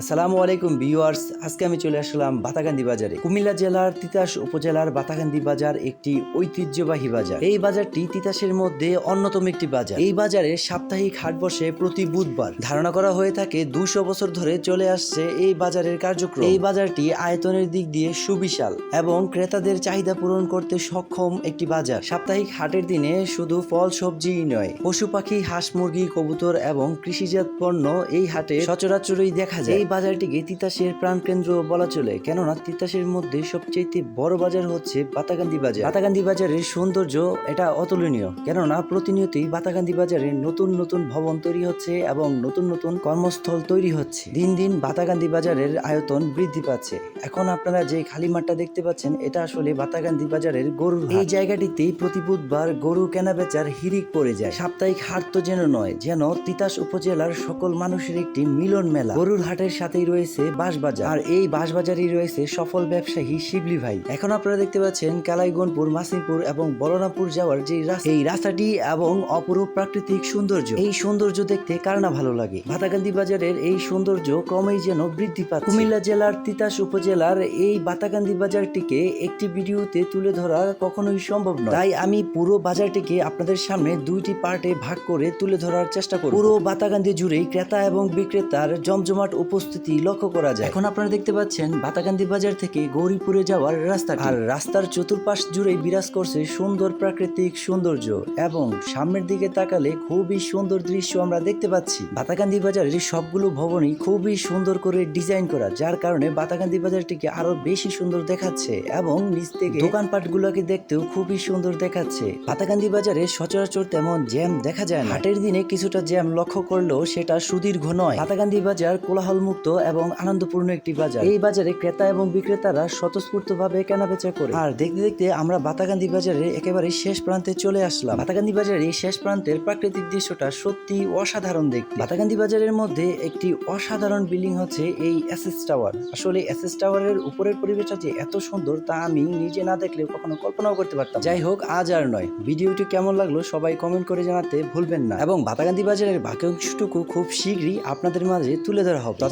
আসসালামু আলাইকুম ভিউয়ার্স, আজকে আমি চলে আসলাম বাতাকান্দি বাজারে। কুমিল্লা জেলার তিতাস উপজেলার বাতাকান্দি বাজার একটি ঐতিহ্যবাহী বাজার। এই বাজারটি তিতাসের মধ্যে অন্যতম একটি বাজার। এই বাজারে সাপ্তাহিক হাট বসে প্রতি বুধবার। ধারণা করা হয়ে থাকে, দুশো বছর ধরে চলে আসছে এই বাজারের কার্যক্রম। এই বাজারটি আয়তনের দিক দিয়ে সুবিশাল এবং ক্রেতাদের চাহিদা পূরণ করতে সক্ষম একটি বাজার। সাপ্তাহিক হাটের দিনে শুধু ফল, সবজিই নয়, পশু পাখি, হাঁস, মুরগি, কবুতর এবং কৃষিজাত পণ্য এই হাটে সচরাচরই দেখা যায়। বাজারটিকে তিতাসের প্রাণকেন্দ্র বলা চলে। কেননা তিতাসের মধ্যে সবচেয়ে বড় বাজার হচ্ছে বাতাকান্দি বাজার। বাতাকান্দি বাজারের সৌন্দর্য এটা অতুলনীয়। কেননা প্রতিনিয়তই বাতাকান্দি বাজারে নতুন নতুন ভবন তৈরি হচ্ছে এবং নতুন নতুন কর্মস্থল তৈরি হচ্ছে। দিন দিন বাতাকান্দি বাজারের আয়তন বৃদ্ধি পাচ্ছে। এখন আপনারা যে খালি মাঠটা দেখতে পাচ্ছেন, এটা আসলে বাতাকান্দি বাজারের হাট। এই জায়গাটিতেই প্রতি বুধবার গরু কেনা বেচার হিরিক পড়ে যায়। সাপ্তাহিক হাট তো যেন নয়, যেন তিতাস উপজেলার সকল মানুষের একটি মিলন মেলা। গরুর হাটের সাথেই রয়েছে বাঁশবাজার। আর এই বাঁশবাজারই রয়েছে সফল ব্যবসায়ী শিবলি ভাই। এখন আপনারা দেখতে পাচ্ছেন কালাইগনপুর মাসিমপুর এবং বলরামপুর যাওয়ার যে রাস্তা এই রাস্তাটি এবং অপরূপ প্রাকৃতিক সৌন্দর্য। এই সৌন্দর্য দেখতে কার না ভালো লাগে? ভাতাকান্দি বাজারের এই সৌন্দর্য ক্রমেই যেন বৃদ্ধি পাচ্ছে। কুমিল্লা জেলার তিতাস উপজেলার এই বাতাকান্দি বাজারটিকে একটি ভিডিওতে তুলে ধরা কখনোই সম্ভব নয়। তাই আমি পুরো বাজারটিকে আপনাদের সামনে দুইটি পার্টে ভাগ করে তুলে ধরার চেষ্টা করব। পুরো বাতাকান্দি জুড়েই ক্রেতা এবং বিক্রেতার জমজমাট উপস্থিতি লক্ষ্য করা যায়। এখন আপনারা দেখতে পাচ্ছেন বাতাকান্দি বাজার থেকে গৌরীপুরে যাওয়ার রাস্তা আর রাস্তার চতুর্পাশ জুড়ে বিরাজ করছে সুন্দর প্রাকৃতিক সৌন্দর্য এবং সামনের দিকে তাকালে খুবই সুন্দর দৃশ্য আমরা দেখতে পাচ্ছি। বাতাকান্দি বাজারের সবগুলো ভবনই খুবই সুন্দর করে ডিজাইন করা যার কারণে বাতাকান্দি বাজারটিকে আরও বেশি সুন্দর দেখাচ্ছে এবং নিচ থেকে দোকানপাটগুলোকে দেখতেও খুবই সুন্দর দেখাচ্ছে। বাতাকান্দি বাজারে সচরাচর তেমন জ্যাম দেখা যায় না। হাটের দিনে কিছুটা জ্যাম লক্ষ্য করলেও সেটা সুদীর্ঘ নয়। বাতাকান্দি বাজার কোলাহল মুক্ত এবং আনন্দপূর্ণ একটি বাজার। এই বাজারে ক্রেতা এবং বিক্রেতারা স্বতঃস্ফূর্ত ভাবে কেনাবেচা করে। আর দেখতে দেখতে আমরা বাতাকান্দি বাজারে একেবারে শেষ প্রান্তে চলে আসলাম। বাতাকান্দি বাজারে এই শেষ প্রান্তের প্রাকৃতিক দৃশ্যটা সত্যি অসাধারণ দেখতে। বাতাকান্দি বাজারের মধ্যে একটি অসাধারণ বিল্ডিং হচ্ছে এই এসএস টাওয়ার। আসলে এসএস টাওয়ারের উপরের পরিবেশটা যে এত সুন্দর তা আমি নিজে না দেখলে কখনো কল্পনাও করতে পারতাম। যাই হোক, আজ আর নয়। ভিডিওটি কেমন লাগল সবাই কমেন্ট করে জানাতে ভুলবেন না। এবং বাতাকান্দি বাজারের বাকি অংশটুকু খুব শীঘ্রই আপনাদের মাঝে তুলে ধরা হবে।